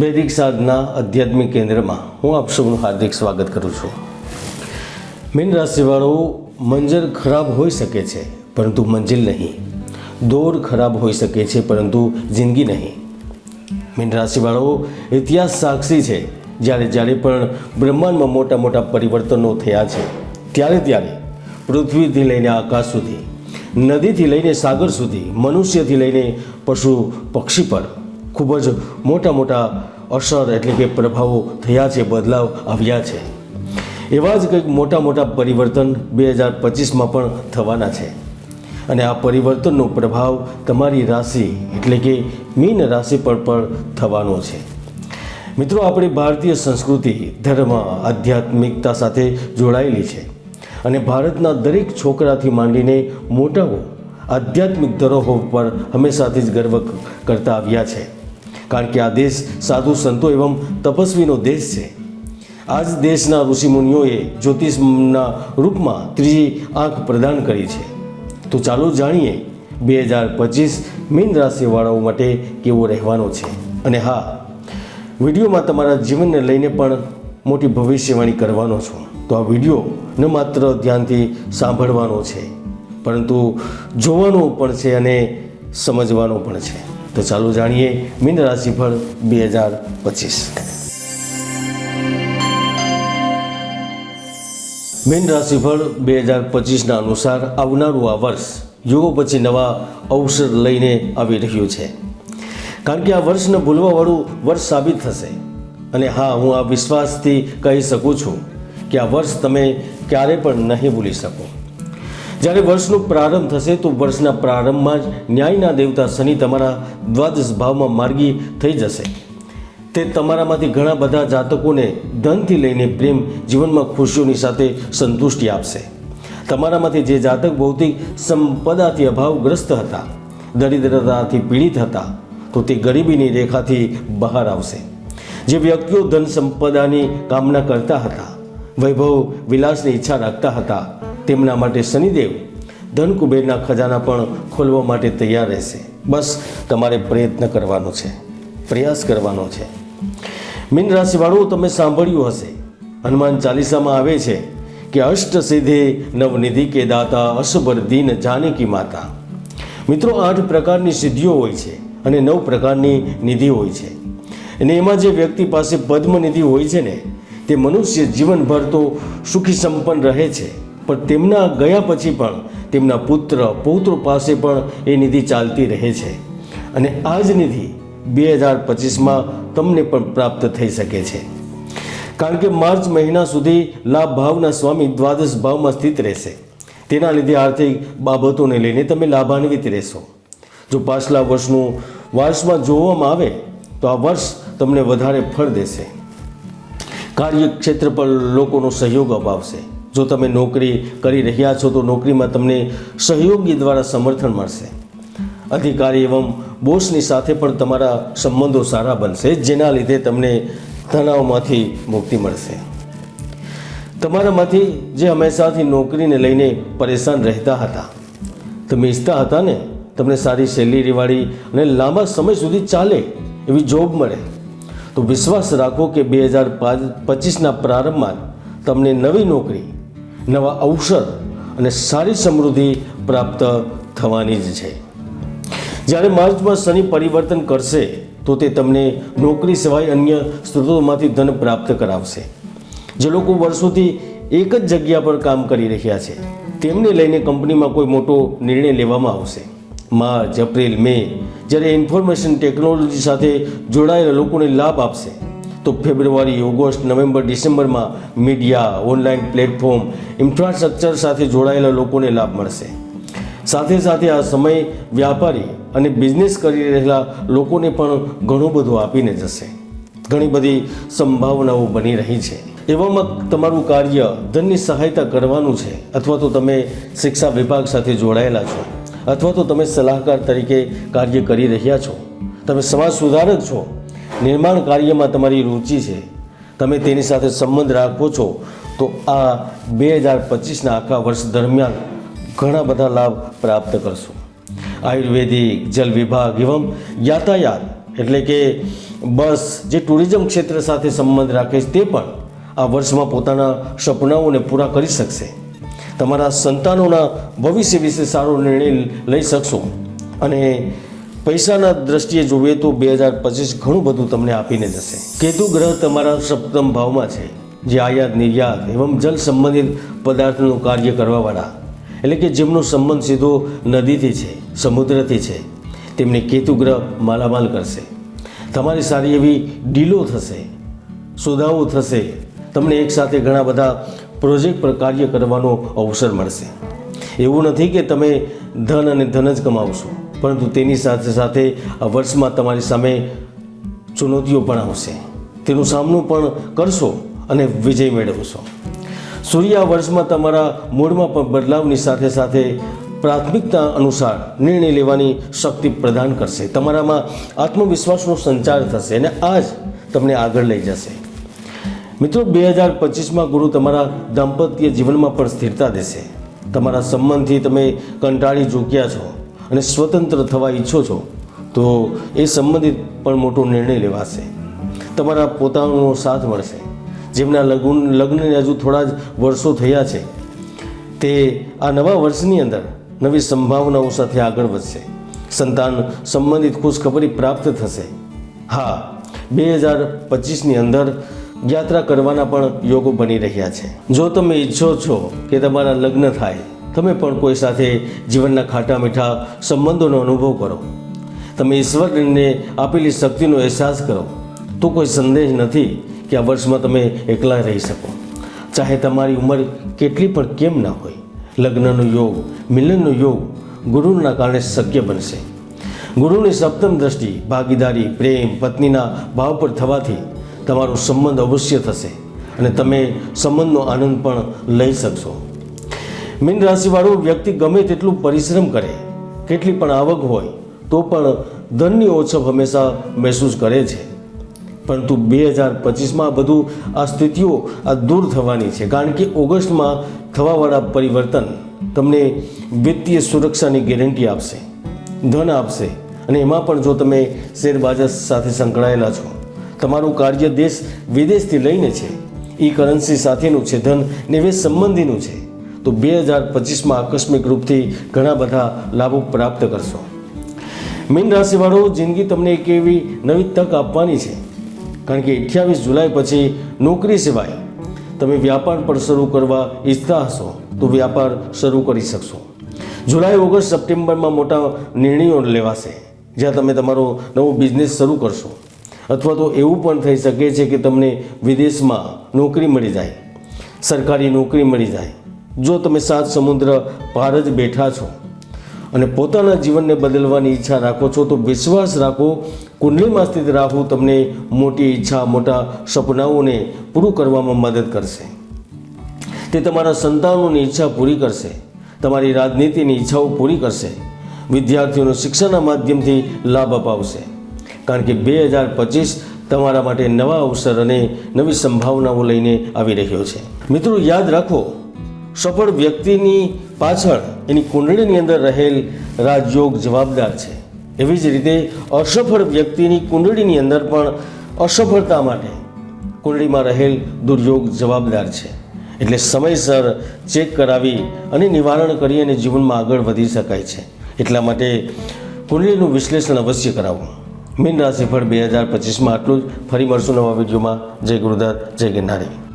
વૈદિક સાધના આધ્યાત્મિક કેન્દ્રમાં હું આપ સૌનું હાર્દિક સ્વાગત કરું છું. મીન રાશિવાળો, મંજર ખરાબ હોઈ શકે છે, પરંતુ મંજિલ નહીં. દોર ખરાબ હોઈ શકે છે, પરંતુ જિંદગી નહીં. મીન રાશિવાળો, ઇતિહાસ સાક્ષી છે, જ્યારે જ્યારે પણ બ્રહ્માંડમાં મોટા મોટા પરિવર્તનો થયા છે, ત્યારે ત્યારે પૃથ્વીથી લઈને આકાશ સુધી, નદીથી લઈને સાગર સુધી, મનુષ્યથી લઈને પશુ પક્ષી પર ખૂબ જ મોટા મોટા અસર એટલે કે પ્રભાવો થયા છે, બદલાવ આવ્યા છે. એવા જ કંઈક મોટા મોટા પરિવર્તન બે હજાર પચીસમાં પણ થવાના છે. અને આ પરિવર્તનનો પ્રભાવ તમારી રાશિ એટલે કે મીન રાશિ પર પણ થવાનો છે. મિત્રો, આપણી ભારતીય સંસ્કૃતિ, ધર્મ, આધ્યાત્મિકતા સાથે જોડાયેલી છે. અને ભારતના દરેક છોકરાથી માંડીને મોટાઓ આધ્યાત્મિક ધરોહર પર હંમેશાથી જ ગર્વ કરતા આવ્યા છે. કારણ કે આ દેશ સાધુ સંતો એવં તપસ્વીનો દેશ છે. આ જ દેશના ઋષિમુનિઓએ જ્યોતિષના રૂપમાં ત્રીજી આંખ પ્રદાન કરી છે. તો ચાલો જાણીએ બે હજાર પચીસ મીન રાશિવાળાઓ માટે કેવો રહેવાનો છે. અને હા, વિડીયોમાં તમારા જીવનને લઈને પણ મોટી ભવિષ્યવાણી કરવાનો છું. તો આ વીડિયો ન માત્ર ધ્યાનથી સાંભળવાનો છે, પરંતુ જોવાનો પણ છે અને સમજવાનો પણ છે. તો ચાલો જાણીએ મીન રાશિફળ બે હજાર પચીસ. મીન રાશિફળ બે હજાર પચીસના અનુસાર આવનારું આ વર્ષ યુગો પછી નવા અવસર લઈને આવી રહ્યું છે. કારણ કે આ વર્ષને ભૂલવાવાળું વર્ષ સાબિત થશે. અને હા, હું આ વિશ્વાસથી કહી શકું છું કે આ વર્ષ તમે ક્યારે પણ નહીં ભૂલી શકો. જ્યારે વર્ષનો પ્રારંભ થશે તો વર્ષના પ્રારંભમાં જ ન્યાયના દેવતા શનિ તમારા દ્વાદશ ભાવમાં માર્ગી થઈ જશે. તે તમારામાંથી ઘણા બધા જાતકોને ધનથી લઈને પ્રેમ, જીવનમાં ખુશીઓની સાથે સંતુષ્ટિ આપશે. તમારામાંથી જે જાતક ભૌતિક સંપદાથી અભાવગ્રસ્ત હતા, દરિદ્રતાથી પીડિત હતા, તો તે ગરીબીની રેખાથી બહાર આવશે. જે વ્યક્તિઓ ધન સંપદાની કામના કરતા હતા, વૈભવ વિલાસની ઈચ્છા રાખતા હતા તેમના માટે શનિદેવ ધન કુબેરના ખજાના પણ ખોલવા માટે તૈયાર રહેશે. બસ, તમારે પ્રયત્ન કરવાનો છે. પ્રયાસ કરવાનો છે. મીન રાશિવાળું તમે સાંભળ્યું હશે. હનુમાન ચાલીસામાં આવે છે કે અષ્ટ સિદ્ધે નવનિધિ કે દાતા અસબર દીન જાનકી માતા. મિત્રો, આઠ પ્રકારની સિદ્ધિઓ હોય છે અને નવ પ્રકારની નિધિ હોય છે. અને એમાં જે વ્યક્તિ પાસે પદ્મનિધિ હોય છે ને, તે મનુષ્ય જીવનભર તો સુખી સંપન્ન રહે છે. પણ તેમના ગયા પછી પણ તેમના પુત્ર, પૌત્રો પાસે પણ એ નિધિ ચાલતી રહે છે. અને આ જ નિધિ બે હજાર પચીસમાં તમને પણ પ્રાપ્ત થઈ શકે છે. કારણ કે માર્ચ મહિના સુધી લાભ ભાવના સ્વામી દ્વાદશ ભાવમાં સ્થિત રહેશે. તેના લીધે આર્થિક બાબતોને લઈને તમે લાભાન્વિત રહેશો. જો પાછલા વર્ષનું વર્ષમાં જોવામાં આવે, તો આ વર્ષ તમને વધારે ફળ દેશે. કાર્યક્ષેત્ર પર લોકોનો સહયોગ અપાવશે. જો તમે નોકરી કરી રહ્યા છો, તો નોકરીમાં તમને સહયોગી દ્વારા સમર્થન મળશે. અધિકારી એવં બોસની સાથે પણ તમારા સંબંધો સારા બનશે, જેના લીધે તમને તણાવમાંથી મુક્તિ મળશે. તમારામાંથી જે હંમેશાથી નોકરીને લઈને પરેશાન રહેતા હતા તમે ઈચ્છતા હતા ને? તમને સારી સેલેરીવાળી અને લાંબા સમય સુધી ચાલે એવી જોબ મળે. તો વિશ્વાસ રાખો કે બે હજાર પચીસના પ્રારંભમાં તમને નવી નોકરી નવા અવસર અને સારી સમૃદ્ધિ પ્રાપ્ત થવાની જ છે. જ્યારે માર્ચમાં શનિ પરિવર્તન કરશે, તો તે તમને નોકરી સિવાય અન્ય સ્ત્રોતોમાંથી ધન પ્રાપ્ત કરાવશે. જે લોકો વર્ષોથી એક જ જગ્યા પર કામ કરી રહ્યા છે, તેમને લઈને કંપનીમાં કોઈ મોટો નિર્ણય લેવામાં આવશે. માર્ચ, એપ્રિલ, મે, જ્યારે ઇન્ફોર્મેશન ટેકનોલોજી સાથે જોડાયેલા લોકોને લાભ આપશે. તો ફેબ્રુઆરી, ઓગસ્ટ, નવેમ્બર, ડિસેમ્બરમાં મીડિયા, ઓનલાઈન પ્લેટફોર્મ, ઇન્ફ્રાસ્ટ્રક્ચર સાથે જોડાયેલા લોકોને લાભ મળશે. સાથે સાથે આ સમય વ્યાપારી અને બિઝનેસ કરી રહેલા લોકોને પણ ઘણું બધું આપીને જશે. ઘણી બધી સંભાવનાઓ બની રહી છે. એવામાં તમારું કાર્ય ધનની સહાયતા કરવાનું છે અથવા તો તમે શિક્ષા વિભાગ સાથે જોડાયેલા છો અથવા તો તમે સલાહકાર તરીકે કાર્ય કરી રહ્યા છો. તમે સમાજ સુધારક છો નિર્માણ કાર્યમાં તમારી રુચિ છે, તમે તેની સાથે સંબંધ રાખો છો, તો આ બે હજાર પચીસના આખા વર્ષ દરમિયાન ઘણા બધા લાભ પ્રાપ્ત કરશો. આયુર્વેદિક, જલ વિભાગ એવમ યાતાયાત એટલે કે બસ જે ટુરિઝમ ક્ષેત્ર સાથે સંબંધ રાખે છે, તે પણ આ વર્ષમાં પોતાના સપનાઓને પૂરા કરી શકશે. તમારા સંતાનોના ભવિષ્ય વિશે સારો નિર્ણય લઈ શકશો અને પૈસાના દ્રષ્ટિએ જોઈએ તો બે હજાર પચીસ ઘણું બધું તમને આપીને જશે. કેતુ ગ્રહ તમારા સપ્તમ ભાવમાં છે. જે આયાત, નિર્યાત એવં જલ સંબંધિત પદાર્થનું કાર્ય કરવાવાળા. એટલે કે જેમનો સંબંધ સીધો નદીથી છે, સમુદ્રથી છે, તેમને કેતુ ગ્રહ માલામાલ કરશે. તમારી સારી એવી ડીલો થશે, સોદાઓ થશે. તમને એકસાથે ઘણા બધા પ્રોજેક્ટ પર કાર્ય કરવાનો અવસર મળશે. એવું નથી કે તમે ધન અને ધન જ કમાવશો. પરંતુ તેની સાથે સાથે આ વર્ષમાં તમારી સામે ચુનૌતીઓ પણ આવશે. તેનો સામનો પણ કરશો અને વિજય મેળવશો. સૂર્ય આ વર્ષમાં તમારા મૂડમાં પણ બદલાવની સાથે સાથે પ્રાથમિકતા અનુસાર નિર્ણય લેવાની શક્તિ પ્રદાન કરશે. તમારામાં આત્મવિશ્વાસનો સંચાર થશે અને આ જ તમને આગળ લઈ જશે. મિત્રો, બે હજાર પચીસમાં ગુરુ તમારા દાંપત્ય જીવનમાં પણ સ્થિરતા દેશે. તમારા સંબંધથી તમે કંટાળી ચૂક્યા છો. અને સ્વતંત્ર થવા ઈચ્છો છો, તો એ સંબંધિત પણ મોટો નિર્ણય લેવાશે. તમારા પોતાનો સાથ મળશે. જેમના લગ્ન, લગ્નને હજુ થોડા જ વર્ષો થયા છે, તે આ નવા વર્ષની અંદર નવી સંભાવનાઓ સાથે આગળ વધશે. સંતાન સંબંધિત ખુશખબરી પ્રાપ્ત થશે. હા, બે હજાર પચીસની અંદર યાત્રા કરવાના પણ યોગો બની રહ્યા છે. જો તમે ઈચ્છો છો કે તમારા લગ્ન થાય તમે પણ કોઈ સાથે જીવનના ખાટા મીઠા સંબંધોનો અનુભવ કરો. તમે ઈશ્વરને આપેલી શક્તિનો અહેસાસ કરો. તો કોઈ સંદેશ નથી કે આ વર્ષમાં તમે એકલા રહી શકો. ચાહે તમારી ઉંમર કેટલી પણ કેમ ના હોય, લગ્નનો યોગ, મિલનનો યોગ ગુરુના કારણે શક્ય બનશે. ગુરુની સપ્તમ દ્રષ્ટિ ભાગીદારી, પ્રેમ, પત્નીના ભાવ પર થવાથી તમારો સંબંધ અવશ્ય થશે અને તમે સંબંધનો આનંદ પણ લઈ શકશો. મીન રાશિવાળો વ્યક્તિ ગમે તેટલું પરિશ્રમ કરે, કેટલી પણ આવક હોય, તો પણ ધનની ઓછપ હંમેશા મહેસૂસ કરે છે. પરંતુ બે હજાર પચીસમાં બધું આ સ્થિતિઓ આ દૂર થવાની છે. કારણ કે ઓગસ્ટમાં થવાવાળા પરિવર્તન તમને વિત્તીય સુરક્ષાની ગેરંટી આપશે, ધન આપશે. અને એમાં પણ જો તમે શેરબજાર સાથે સંકળાયેલા છો, તમારું કાર્ય દેશ વિદેશથી લઈને છે. ઈ કરન્સી સાથેનું છે, ધન નિવેશ સંબંધીનું છે. તો બે હજાર પચીસમાં આકસ્મિક રૂપથી ઘણા બધા લાભો પ્રાપ્ત કરશો. મીન રાશિવાળો, જિંદગી તમને એક એવી નવી તક આપવાની છે. કારણ કે અઠ્યાવીસ જુલાઈ પછી નોકરી સિવાય તમે વ્યાપાર પણ શરૂ કરવા ઈચ્છતા હશો, તો વ્યાપાર શરૂ કરી શકશો. જુલાઈ, ઓગસ્ટ, સપ્ટેમ્બરમાં મોટા નિર્ણયો લેવાશે, જ્યાં તમે તમારો નવો બિઝનેસ શરૂ કરશો. અથવા તો એવું પણ થઈ શકે છે કે તમને વિદેશમાં નોકરી મળી જાય, સરકારી નોકરી મળી જાય જો તમે સાત સમુદ્ર પાર જ બેઠા છો અને પોતાના જીવનને બદલવાની ઈચ્છા રાખો છો, તો વિશ્વાસ રાખો, કુંડલીમાં સ્થિત રાહુ તમને મોટી ઈચ્છા, મોટા સપનાઓને પૂરું કરવામાં મદદ કરશે. તે તમારા સંતાનોની ઈચ્છા પૂરી કરશે, તમારી રાજનીતિની ઈચ્છાઓ પૂરી કરશે, વિદ્યાર્થીઓને શિક્ષણના માધ્યમથી લાભ અપાવશે. કારણ કે બે હજાર પચીસ તમારા માટે નવા અવસર અને નવી સંભાવનાઓ લઈને આવી રહ્યો છે. મિત્રો, યાદ રાખો સફળ વ્યક્તિની પાછળ એની કુંડળીની અંદર રહેલ રાજયોગ જવાબદાર છે. એવી જ રીતે અસફળ વ્યક્તિની કુંડળીની અંદર પણ અસફળતા માટે કુંડળીમાં રહેલ દુર્યોગ જવાબદાર છે. એટલે સમયસર ચેક કરાવી અને નિવારણ કરી અને જીવનમાં આગળ વધી શકાય છે. એટલા માટે કુંડળીનું વિશ્લેષણ અવશ્ય કરાવવું મીન રાશિફળ બે હજાર પચીસમાં આટલું જ. ફરી મળશું નવા વિડીયોમાં. જય ગુરુદત્ત જય ગિરનારી.